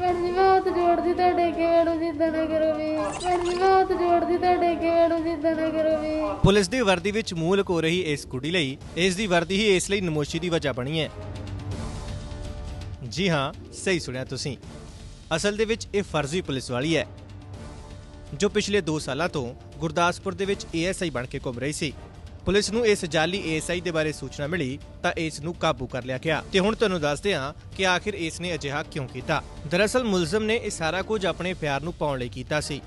Madam ਜੀ, ਮੈਂ ਹੱਥ ਜੋੜਦੀ ਤੁਹਾਡੇ ਅੱਗੇ ਮੈਡਮ ਜੀ, ਏਦਾਂ ਨਾ ਕਰੋ ਵੀ। ਮੈਡਮ ਜੀ, ਮੈਂ ਹੱਥ ਜੋੜਦੀ ਤੁਹਾਡੇ ਅੱਗੇ ਮੈਡਮ ਜੀ, ਏਦਾਂ ਨਾ ਕਰੋ ਵੀ। ਪੁਲਿਸ ਦੀ ਵਰਦੀ ਵਿੱਚ ਮੂੰਹ ਲੁਕੋ ਰਹੀ ਇਸ ਕੁੜੀ ਲਈ, ਇਸ ਦੀ ਵਰਦੀ ਹੀ ਇਸ ਲਈ ਨਮੋਸ਼ੀ ਦੀ ਵਜ੍ਹਾ ਬਣੀ ਹੈ। ਜੀ ਹਾਂ, ਸਹੀ ਸੁਣਿਆ ਤੁਸੀਂ। ਅਸਲ ਦੇ ਵਿੱਚ ਇਹ ਫਰਜ਼ੀ ਪੁਲਿਸ ਵਾਲੀ ਹੈ, ਜੋ ਪਿਛਲੇ 2 ਸਾਲਾਂ ਤੋਂ ਗੁਰਦਾਸਪੁਰ ਦੇ ਵਿੱਚ ਏਐਸਆਈ ਬਣ ਕੇ ਘੁੰਮ ਰਹੀ ਸੀ। ਪੁਲਿਸ ਨੂੰ ਇਸ ਜਾਲੀ ਏਐਸਆਈ ਦੇ ਬਾਰੇ ਸੂਚਨਾ ਮਿਲੀ ਤਾਂ ਇਸ ਨੂੰ ਕਾਬੂ ਕਰ ਲਿਆ ਗਿਆ। ਤੇ ਹੁਣ ਤੁਹਾਨੂੰ ਦੱਸਦੇ ਹਾਂ ਕਿ ਆਖਿਰ ਇਸ ਨੇ ਅਜਿਹਾ ਕਿਉਂ ਕੀਤਾ। ਦਰਅਸਲ ਮੁਲਜ਼ਮ ਨੇ ਇਹ ਸਾਰਾ ਕੁਝ ਆਪਣੇ ਪਿਆਰ ਨੂੰ ਪਾਉਣ ਲਈ ਕੀਤਾ ਸੀ।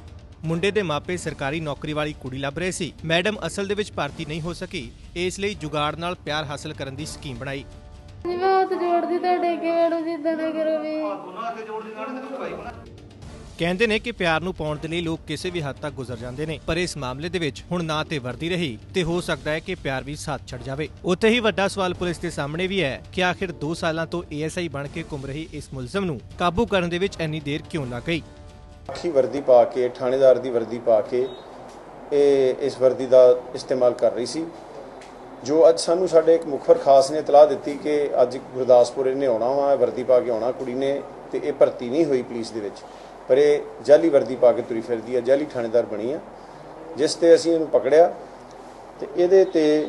ਮੁੰਡੇ ਦੇ ਮਾਪੇ ਸਰਕਾਰੀ ਨੌਕਰੀ ਵਾਲੀ ਕੁੜੀ ਲੱਭ ਰਹੇ ਸੀ। ਮੈਡਮ ਅਸਲ ਦੇ ਵਿੱਚ ਭਰਤੀ ਨਹੀਂ ਹੋ ਸਕੀ ਇਸ ਲਈ ਜੁਗਾੜ ਨਾਲ ਪਿਆਰ ਹਾਸਲ ਕਰਨ ਦੀ ਸਕੀਮ ਬਣਾਈ। ਜੀ ਮੈਂ ਹੱਥ ਜੋੜਦੀ ਤੁਹਾਡੇ ਅੱਗੇ ਮੈਡਮ ਜੀ ਏਦਾਂ ਨਾ ਕਰੋ ਵੀ। ਕਹਿੰਦੇ ਨੇ ਕਿ ਪਿਆਰ ਨੂੰ ਪਾਉਣ ਦੇ ਲਈ ਲੋਕ ਕਿਸੇ ਵੀ ਹੱਦ ਤੱਕ ਗੁਜ਼ਰ ਜਾਂਦੇ ਨੇ, ਪਰ ਇਸ ਮਾਮਲੇ ਦੇ ਵਿੱਚ ਹੁਣ ਨਾ ਤੇ ਵਰਦੀ ਰਹੀ ਤੇ ਹੋ ਸਕਦਾ ਹੈ ਕਿ ਪਿਆਰ ਵੀ ਸਾਥ ਛੱਡ ਜਾਵੇ। ਉੱਥੇ ਹੀ ਵੱਡਾ ਸਵਾਲ ਪੁਲਿਸ ਦੇ ਸਾਹਮਣੇ ਵੀ ਹੈ ਕਿ ਆਖਿਰ 2 ਸਾਲਾਂ ਤੋਂ ਏਐਸਆਈ ਬਣ ਕੇ ਘੁੰਮ ਰਹੀ ਇਸ ਮੁਲਜ਼ਮ ਨੂੰ ਕਾਬੂ ਕਰਨ ਦੇ ਵਿੱਚ ਇੰਨੀ ਦੇਰ ਕਿਉਂ ਲੱਗ ਗਈ? ਅੱਖੀ ਵਰਦੀ ਪਾ ਕੇ, ਥਾਣੇਦਾਰ ਦੀ ਵਰਦੀ ਪਾ ਕੇ ਇਹ ਇਸ ਵਰਦੀ ਦਾ ਇਸਤੇਮਾਲ ਕਰ ਰਹੀ ਸੀ। ਜੋ ਅੱਜ ਸਾਨੂੰ ਸਾਡੇ ਇੱਕ ਮੁਖਬਰ ਖਾਸ ਨੇ ਇਤਲਾਹ ਦਿੱਤੀ ਕਿ ਅੱਜ ਗੁਰਦਾਸਪੁਰ ਇਹਨੇ ਆਉਣਾ ਵਾ ਵਰਦੀ ਪਾ ਕੇ ਆਉਣਾ ਕੁੜੀ ਨੇ ਤੇ ਇਹ ਭਰਤੀ ਨਹੀਂ ਹੋਈ ਪੁਲਿਸ ਦੇ ਵਿੱਚ। ਪਰ ਇਹ ਜਾਲੀ ਵਰਦੀ ਪਾ ਕੇ ਤੁਰੀ ਫਿਰਦੀ ਆ, ਜਾਲੀ ਥਾਣੇਦਾਰ ਬਣੀ ਆ, ਜਿਸ ਤੇ ਅਸੀਂ ਇਹਨੂੰ ਪਕੜਿਆ ਤੇ ਇਹਦੇ ਤੇ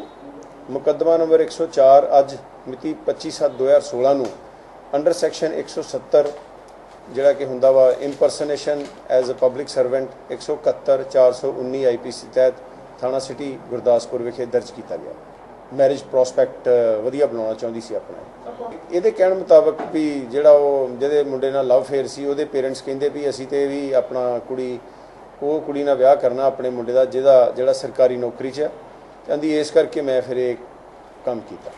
ਮੁਕੱਦਮਾ ਨੰਬਰ 104 ਅੱਜ ਮਿਤੀ 25/7/2016 ਨੂੰ ਅੰਡਰ ਸੈਕਸ਼ਨ 170 ਜਿਹੜਾ ਕਿ ਹੁੰਦਾ ਵਾ impersonation as a public servant 171 419 IPC ਤਹਿਤ ਥਾਣਾ ਸਿਟੀ ਗੁਰਦਾਸਪੁਰ ਵਿਖੇ ਦਰਜ ਕੀਤਾ ਗਿਆ। ਮੈਰਿਜ ਪ੍ਰੋਸਪੈਕਟ ਵਧੀਆ ਬਣਾਉਣਾ ਚਾਹੁੰਦੀ ਸੀ ਆਪਣਾ। ਇਹਦੇ ਕਹਿਣ ਮੁਤਾਬਕ ਵੀ ਜਿਹੜਾ ਉਹ, ਜਿਹਦੇ ਮੁੰਡੇ ਨਾਲ ਲਵ ਫੇਅਰ ਸੀ, ਉਹਦੇ ਪੇਰੈਂਟਸ ਕਹਿੰਦੇ ਵੀ ਅਸੀਂ ਤੇ ਵੀ ਆਪਣਾ ਕੁੜੀ, ਉਹ ਕੁੜੀ ਨਾਲ ਵਿਆਹ ਕਰਨਾ ਆਪਣੇ ਮੁੰਡੇ ਦਾ, ਜਿਹਦਾ, ਜਿਹੜਾ ਸਰਕਾਰੀ ਨੌਕਰੀ 'ਚ ਹੈ। ਕਹਿੰਦੀ ਇਸ ਕਰਕੇ ਮੈਂ ਫਿਰ ਇਹ ਕੰਮ ਕੀਤਾ।